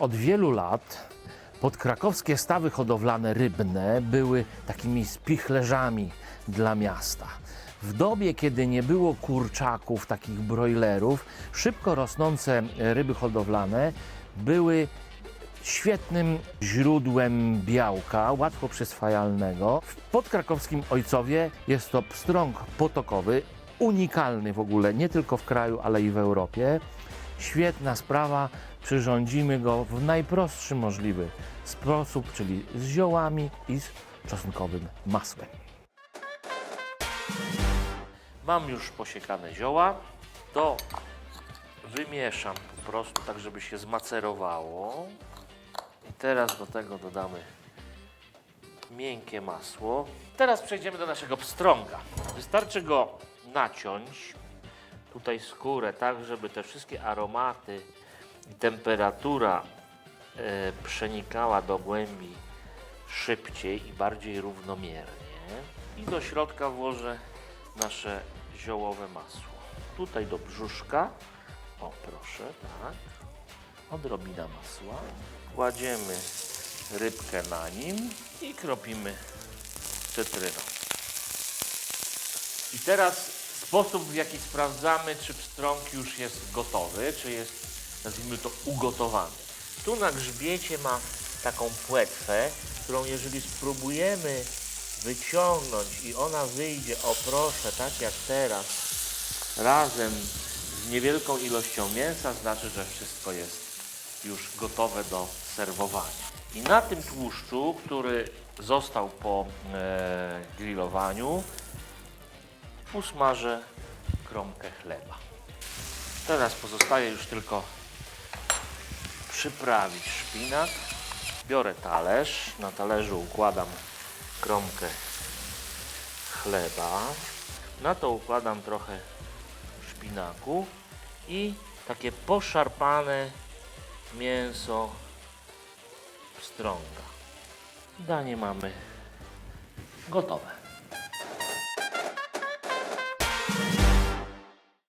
od wielu lat podkrakowskie stawy hodowlane rybne były takimi spichlerzami dla miasta. W dobie, kiedy nie było kurczaków, takich brojlerów, szybko rosnące ryby hodowlane były świetnym źródłem białka, łatwo przyswajalnego. W podkrakowskim Ojcowie jest to pstrąg potokowy, unikalny w ogóle, nie tylko w kraju, ale i w Europie. Świetna sprawa, przyrządzimy go w najprostszy możliwy sposób, czyli z ziołami i z czosnkowym masłem. Mam już posiekane zioła, to wymieszam po prostu tak, żeby się zmacerowało. I teraz do tego dodamy miękkie masło. Teraz przejdziemy do naszego pstrąga. Wystarczy go naciąć, tutaj skórę, tak żeby te wszystkie aromaty i temperatura e, przenikała do głębi szybciej i bardziej równomiernie. I do środka włożę nasze ziołowe masło. Tutaj do brzuszka, o proszę, tak, odrobina masła. Kładziemy rybkę na nim i kropimy cytryną. I teraz sposób, w jaki sprawdzamy, czy pstrąg już jest gotowy, czy jest, nazwijmy to, ugotowany. Tu na grzbiecie ma taką płetwę, którą jeżeli spróbujemy wyciągnąć i ona wyjdzie, o proszę, tak jak teraz, razem z niewielką ilością mięsa, znaczy, że wszystko jest już gotowe do serwowania. I na tym tłuszczu, który został po e, grillowaniu, usmażę kromkę chleba. Teraz pozostaje już tylko przyprawić szpinak. Biorę talerz, na talerzu układam kromkę chleba. Na to układam trochę szpinaku i takie poszarpane mięso pstrąga. Danie mamy gotowe.